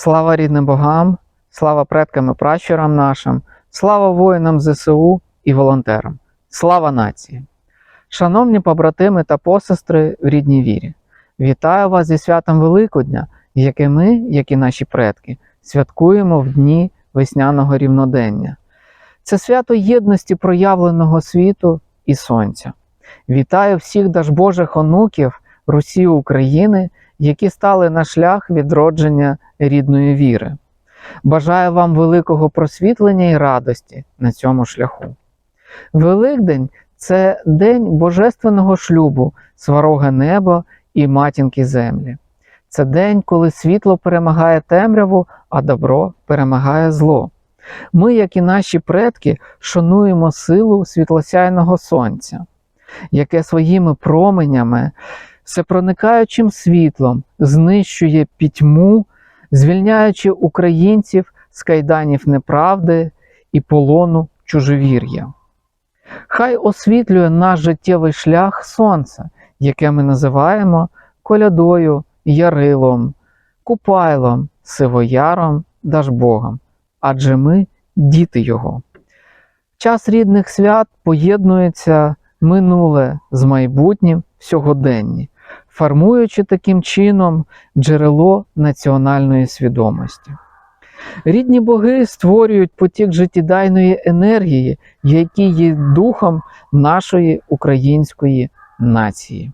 Слава рідним богам, слава предкам і пращурам нашим, слава воїнам ЗСУ і волонтерам, слава нації! Шановні побратими та посестри в рідній вірі, вітаю вас зі святом Великодня, яке ми, як і наші предки, святкуємо в дні весняного рівнодення. Це свято єдності проявленого світу і сонця. Вітаю всіх Дажбожих онуків Русі України, які стали на шлях відродження рідної віри. Бажаю вам великого просвітлення і радості на цьому шляху. Великдень це день божественного шлюбу, свароге небо і матінки землі. Це день, коли світло перемагає темряву, а добро перемагає зло. Ми, як і наші предки, шануємо силу світлосяйного сонця, яке своїми променями, всепроникаючим світлом знищує пітьму, звільняючи українців з кайданів неправди і полону чужовір'я. Хай освітлює наш життєвий шлях сонце, яке ми називаємо колядою, ярилом, купайлом, сивояром, дажбогом, адже ми діти Його. Час рідних свят поєднується минуле з майбутнім сьогоденні, формуючи таким чином джерело національної свідомості. Рідні боги створюють потік життєдайної енергії, який є духом нашої української нації.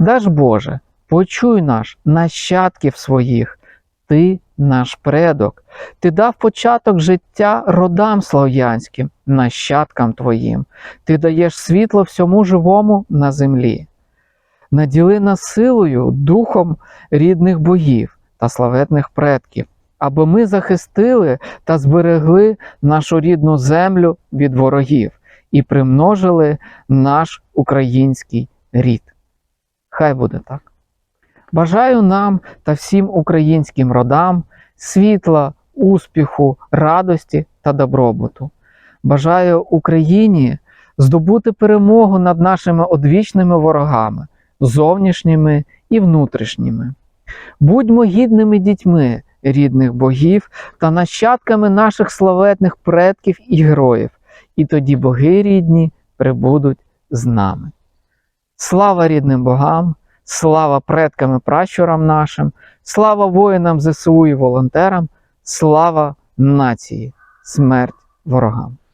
Даж Боже, почуй наш нащадків своїх, ти наш предок, ти дав початок життя родам слов'янським, нащадкам твоїм, ти даєш світло всьому живому на землі. Наділи нас силою, духом рідних богів та славетних предків, аби ми захистили та зберегли нашу рідну землю від ворогів і примножили наш український рід. Хай буде так. Бажаю нам та всім українським родам світла, успіху, радості та добробуту. Бажаю Україні здобути перемогу над нашими одвічними ворогами, зовнішніми і внутрішніми. Будьмо гідними дітьми рідних богів та нащадками наших славетних предків і героїв, і тоді боги рідні прибудуть з нами. Слава рідним богам! Слава предкам і пращурам нашим, слава воїнам ЗСУ і волонтерам, слава нації, смерть ворогам.